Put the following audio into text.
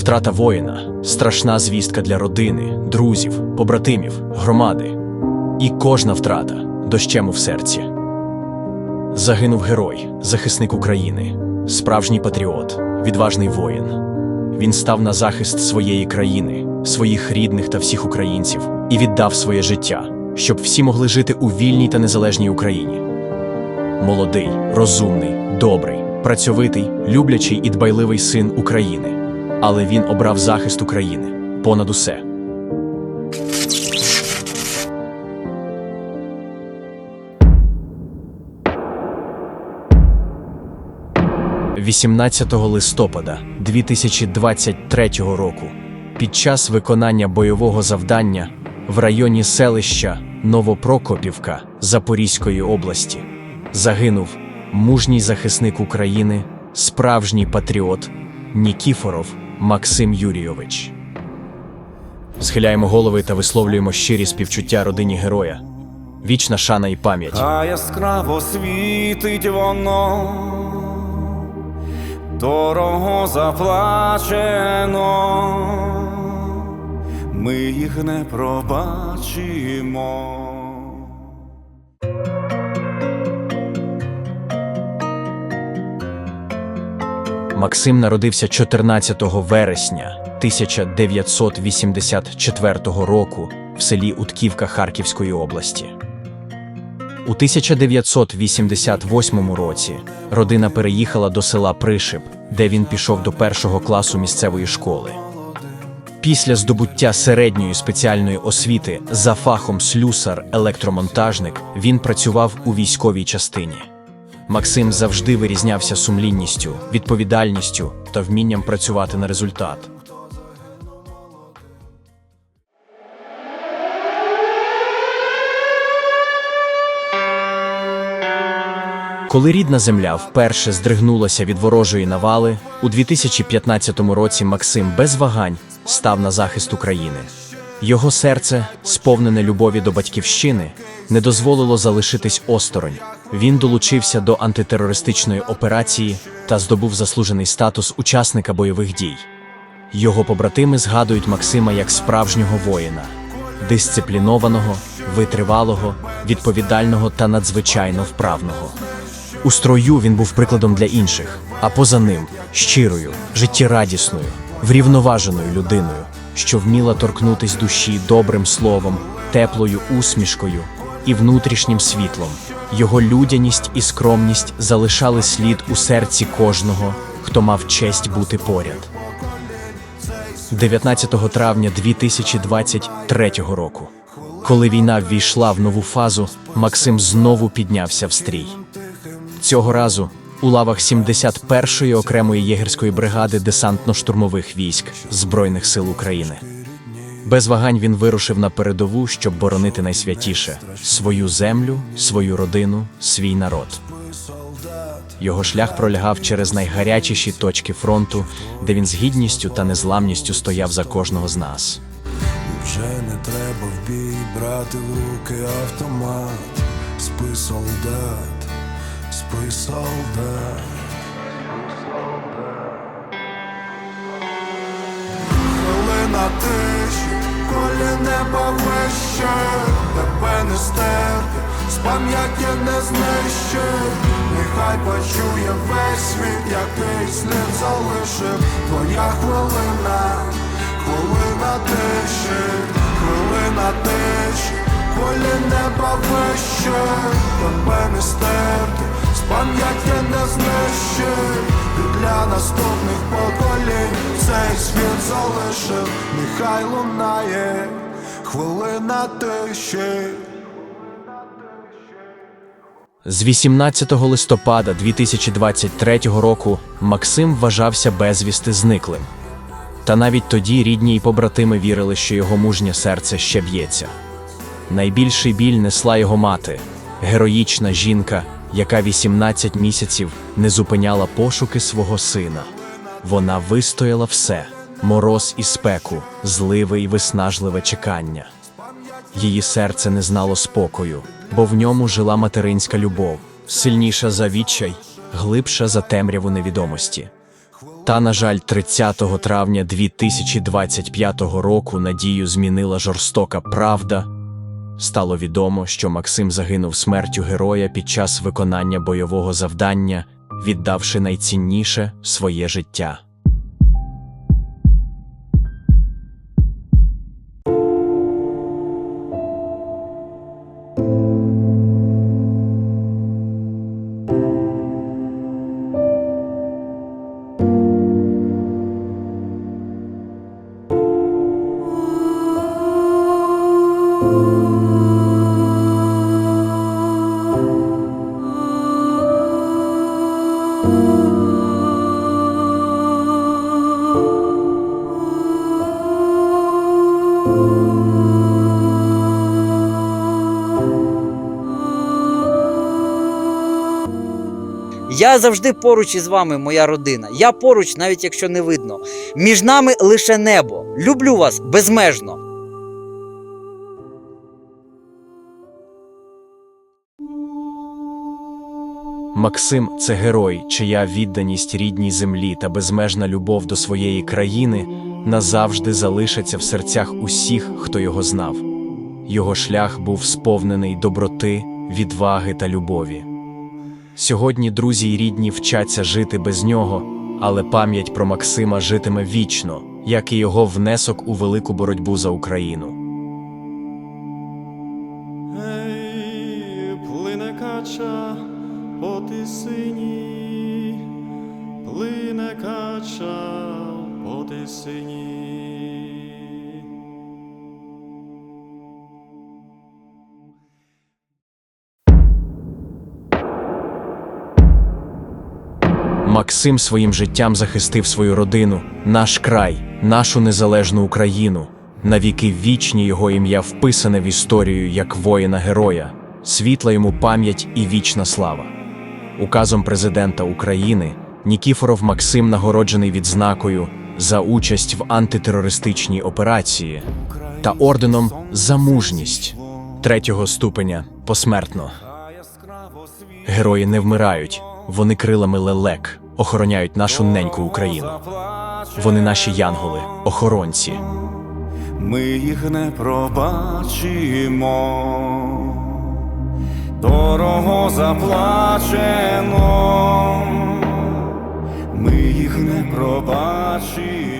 Втрата воїна страшна звістка для родини, друзів, побратимів, громади. І кожна втрата дощем у серці. Загинув герой, захисник України, справжній патріот, відважний воїн. Він став на захист своєї країни, своїх рідних та всіх українців і віддав своє життя, щоб всі могли жити у вільній та незалежній Україні. Молодий, розумний, добрий, працьовитий, люблячий і дбайливий син України. Але він обрав захист України понад усе. 18 листопада 2023 року під час виконання бойового завдання в районі селища Новопрокопівка Запорізької області загинув мужній захисник України, справжній патріот Нікіфоров Максим Юрійович. Схиляємо голови та висловлюємо щирі співчуття родині героя. Вічна шана і пам'ять. А яскраво світить воно, дорого заплачено, ми їх не пробачимо. Максим народився 14 вересня 1984 року в селі Утківка Харківської області. У 1988 році родина переїхала до села Пришип, де він пішов до першого класу місцевої школи. Після здобуття середньої спеціальної освіти за фахом слюсар-електромонтажник він працював у військовій частині. Максим завжди вирізнявся сумлінністю, відповідальністю та вмінням працювати на результат. Коли рідна земля вперше здригнулася від ворожої навали, у 2015 році Максим без вагань став на захист України. Його серце, сповнене любові до батьківщини, не дозволило залишитись осторонь. Він долучився до антитерористичної операції та здобув заслужений статус учасника бойових дій. Його побратими згадують Максима як справжнього воїна, дисциплінованого, витривалого, відповідального та надзвичайно вправного. У строю він був прикладом для інших, а поза ним щирою, життєрадісною, врівноваженою людиною, що вміла торкнутись душі добрим словом, теплою усмішкою і внутрішнім світлом. Його людяність і скромність залишали слід у серці кожного, хто мав честь бути поряд. 19 травня 2023 року. Коли війна ввійшла в нову фазу, Максим знову піднявся в стрій. Цього разу у лавах 71-ї окремої єгерської бригади десантно-штурмових військ Збройних сил України. Без вагань він вирушив на передову, щоб боронити найсвятіше свою землю, свою родину, свій народ. Його шлях пролягав через найгарячіші точки фронту, де він з гідністю та незламністю стояв за кожного з нас. Вже не треба в бій брати в руки автомат. Спи солдат, солдат. Хвилина тиші, коли небо вище, тебе не стерти, з пам'яті не знищить. Нехай почує весь світ, який слід залишив твоя хвилина. Хвилина тиші, хвилина тиші, коли неба вище, тебе не стерти, з пам'яті не знищить, і для наступних поколінь цей світ залишив, нехай лунає, хвилина тиші. З 18 листопада 2023 року Максим вважався безвісти зниклим. Та навіть тоді рідні й побратими вірили, що його мужнє серце ще б'ється. Найбільший біль несла його мати, героїчна жінка, яка 18 місяців не зупиняла пошуки свого сина. Вона вистояла все мороз і спеку, зливе й виснажливе чекання. Її серце не знало спокою, бо в ньому жила материнська любов, сильніша за відчай, глибша за темряву невідомості. Та, на жаль, 30 травня 2025 року надію змінила жорстока правда. Стало відомо, що Максим загинув смертю героя під час виконання бойового завдання, віддавши найцінніше своє життя. Я завжди поруч із вами, моя родина. Я поруч, навіть якщо не видно. Між нами лише небо. Люблю вас безмежно. Максим це герой, чия відданість рідній землі та безмежна любов до своєї країни назавжди залишаться в серцях усіх, хто його знав. Його шлях був сповнений доброти, відваги та любові. Сьогодні друзі й рідні вчаться жити без нього, але пам'ять про Максима житиме вічно, як і його внесок у велику боротьбу за Україну. Ей, плине кача по тисині, плине кача по. Максим своїм життям захистив свою родину, наш край, нашу незалежну Україну. Навіки вічні його ім'я вписане в історію як воїна-героя, світла йому пам'ять і вічна слава. Указом президента України Нікіфоров Максим нагороджений відзнакою за участь в антитерористичній операції та орденом за мужність третього ступеня посмертно. Герої не вмирають, вони крилами лелек охороняють нашу неньку Україну. Вони наші янголи, охоронці. Ми їх не пробачимо, дорого заплачено, ми їх не пробачимо.